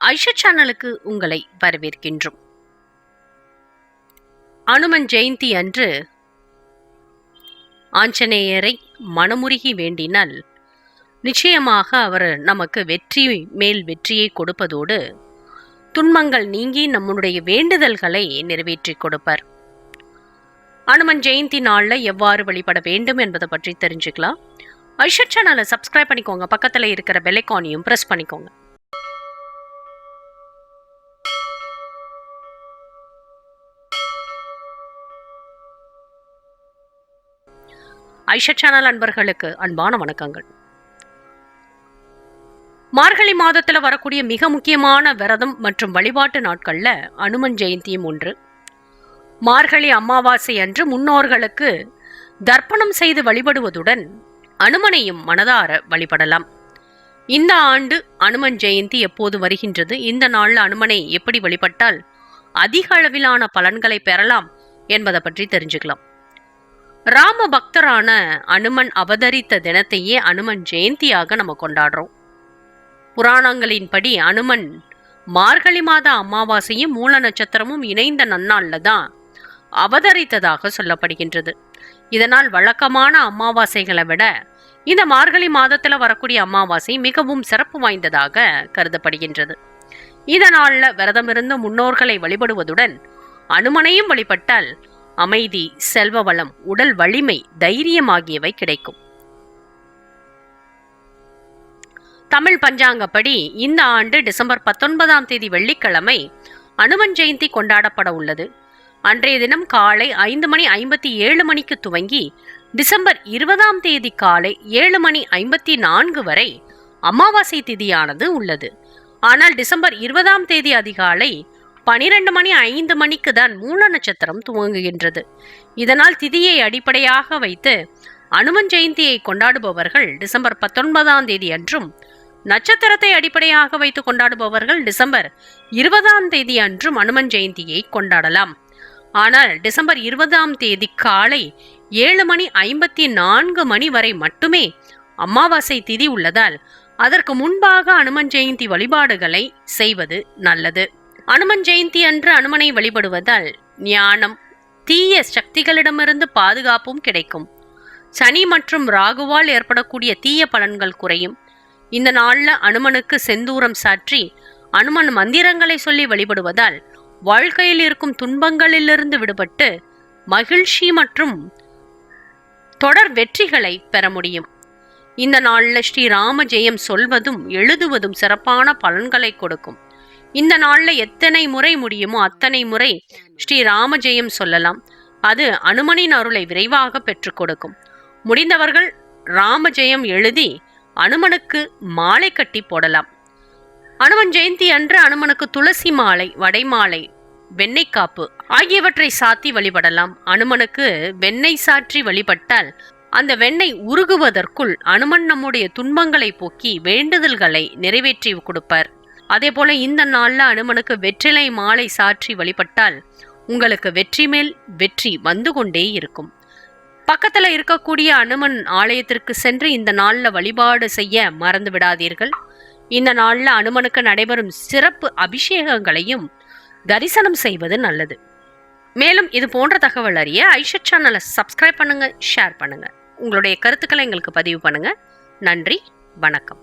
ஐஷா சேனலுக்கு உங்களை வரவேற்கின்றோம். அனுமன் ஜெயந்தி அன்று ஆஞ்சநேயரை மனமுருகி வேண்டினால் நிச்சயமாக அவர் நமக்கு வெற்றி மேல் வெற்றியை கொடுப்பதோடு துன்பங்கள் நீங்கி நம்முடைய வேண்டுதல்களை நிறைவேற்றி கொடுப்பார். அனுமன் ஜெயந்தி நாள்ல எவ்வாறு வழிபட வேண்டும் என்பதை பற்றி தெரிஞ்சுக்கலாம். ஐஷத் சேனலை சப்ஸ்கிரைப் பண்ணிக்கோங்க. பக்கத்துல இருக்கிற பெலைக்கானையும் ப்ரெஸ் பண்ணிக்கோங்க. ஐஷா சேனல் அன்பர்களுக்கு அன்பான வணக்கங்கள். மார்கழி மாதத்துல வரக்கூடிய மிக முக்கியமான விரதம் மற்றும் வழிபாட்டு நாட்கள்ல அனுமன் ஜெயந்தியும் ஒன்று. மார்கழி அமாவாசை அன்று முன்னோர்களுக்கு தர்ப்பணம் செய்து வழிபடுவதுடன் அனுமனையும் மனதார வழிபடலாம். இந்த ஆண்டு அனுமன் ஜெயந்தி எப்போது வருகின்றது? இந்த நாளில் அனுமனை எப்படி வழிபட்டால் அதிக அளவிலான பலன்களை பெறலாம் என்பதை பற்றி தெரிஞ்சுக்கலாம். ராம பக்தரான அனுமன் அவதரித்த தினத்தையே அனுமன் ஜெயந்தியாக நம்ம கொண்டாடுறோம். புராணங்களின்படி அனுமன் மார்கழி மாத அமாவாசையும் மூல நட்சத்திரமும் இணைந்த நன்னாளில் தான் அவதரித்ததாக சொல்லப்படுகின்றது. இதனால் வழக்கமான அமாவாசைகளை விட இந்த மார்கழி மாதத்துல வரக்கூடிய அமாவாசை மிகவும் சிறப்பு வாய்ந்ததாக கருதப்படுகின்றது. இதனால விரதமிருந்த முன்னோர்களை வழிபடுவதுடன் அனுமனையும் வழிபட்டால் அமைதி செல்வ வளம் உடல் வலிமை தைரியம் ஆகியவை கிடைக்கும். தமிழ் பஞ்சாங்கப்படி இந்த ஆண்டு டிசம்பர் பத்தொன்பதாம் தேதி வெள்ளிக்கிழமை அனுமன் ஜெயந்தி கொண்டாடப்பட உள்ளது. அன்றைய தினம் காலை ஐந்து மணி ஐம்பத்தி ஏழு மணிக்கு துவங்கி டிசம்பர் இருபதாம் தேதி காலை ஏழு மணி ஐம்பத்தி நான்கு வரை அமாவாசை திதியானது உள்ளது. ஆனால் டிசம்பர் இருபதாம் தேதி அதிகாலை பனிரெண்டு மணி ஐந்து மணிக்கு தான் மூல நட்சத்திரம் துவங்குகின்றது. இதனால் திதியை அடிப்படையாக வைத்து அனுமன் ஜெயந்தியை கொண்டாடுபவர்கள் டிசம்பர் பத்தொன்பதாம் தேதி அன்றும் நட்சத்திரத்தை அடிப்படையாக வைத்து கொண்டாடுபவர்கள் டிசம்பர் இருபதாம் தேதி அன்றும் அனுமன் ஜெயந்தியை கொண்டாடலாம். ஆனால் டிசம்பர் இருபதாம் தேதி காலை ஏழு மணி ஐம்பத்தி நான்கு மணி வரை மட்டுமே அமாவாசை திதி உள்ளதால் அதற்கு முன்பாக அனுமன் ஜெயந்தி வழிபாடுகளை செய்வது நல்லது. அனுமன் ஜெயந்தி அன்று அனுமனை வழிபடுவதால் ஞானம் தீய சக்திகளிடமிருந்து பாதுகாப்பும் கிடைக்கும். சனி மற்றும் ராகுவால் ஏற்படக்கூடிய தீய பலன்கள் குறையும். இந்த நாளில் அனுமனுக்கு செந்தூரம் சாற்றி அனுமன் மந்திரங்களை சொல்லி வழிபடுவதால் வாழ்க்கையில் இருக்கும் துன்பங்களிலிருந்து விடுபட்டு மகிழ்ச்சி மற்றும் தொடர் வெற்றிகளை பெற முடியும். இந்த நாளில் ஸ்ரீ ராம ஜெயம் சொல்வதும் எழுதுவதும் சிறப்பான பலன்களை கொடுக்கும். இந்த நாளில் எத்தனை முறை முடியுமோ அத்தனை முறை ஸ்ரீ ராம ஜெயம் சொல்லலாம். அது அனுமனின் அருளை விரைவாக பெற்றுக் கொடுக்கும். முடிந்தவர்கள் ராம ஜெயம் எழுதி அனுமனுக்கு மாலை கட்டி போடலாம். அனுமன் ஜெயந்தி அன்று அனுமனுக்கு துளசி மாலை வடைமாலை வெண்ணெய் காப்பு ஆகியவற்றை சாத்தி வழிபடலாம். அனுமனுக்கு வெண்ணெய் சாற்றி வழிபட்டால் அந்த வெண்ணெய் உருகுவதற்குள் அனுமன் நம்முடைய துன்பங்களை போக்கி வேண்டுதல்களை நிறைவேற்றி கொடுப்பார். அதே போல இந்த நாள்ல அனுமனுக்கு வெற்றிலை மாலை சாற்றி வழிபட்டால் உங்களுக்கு வெற்றி மேல் வெற்றி வந்து கொண்டே இருக்கும். பக்கத்துல இருக்கக்கூடிய அனுமன் ஆலயத்திற்கு சென்று இந்த நாள்ல வழிபாடு செய்ய மறந்து விடாதீர்கள். இந்த நாள்ல அனுமனுக்கு நடைபெறும் சிறப்பு அபிஷேகங்களையும் தரிசனம் செய்வது நல்லது. மேலும் இது போன்ற தகவல் அறிய ஐஷா சேனலை சப்ஸ்கிரைப் பண்ணுங்க ஷேர் பண்ணுங்க. உங்களுடைய கருத்துக்களை எங்களுக்கு பதிவு பண்ணுங்க. நன்றி வணக்கம்.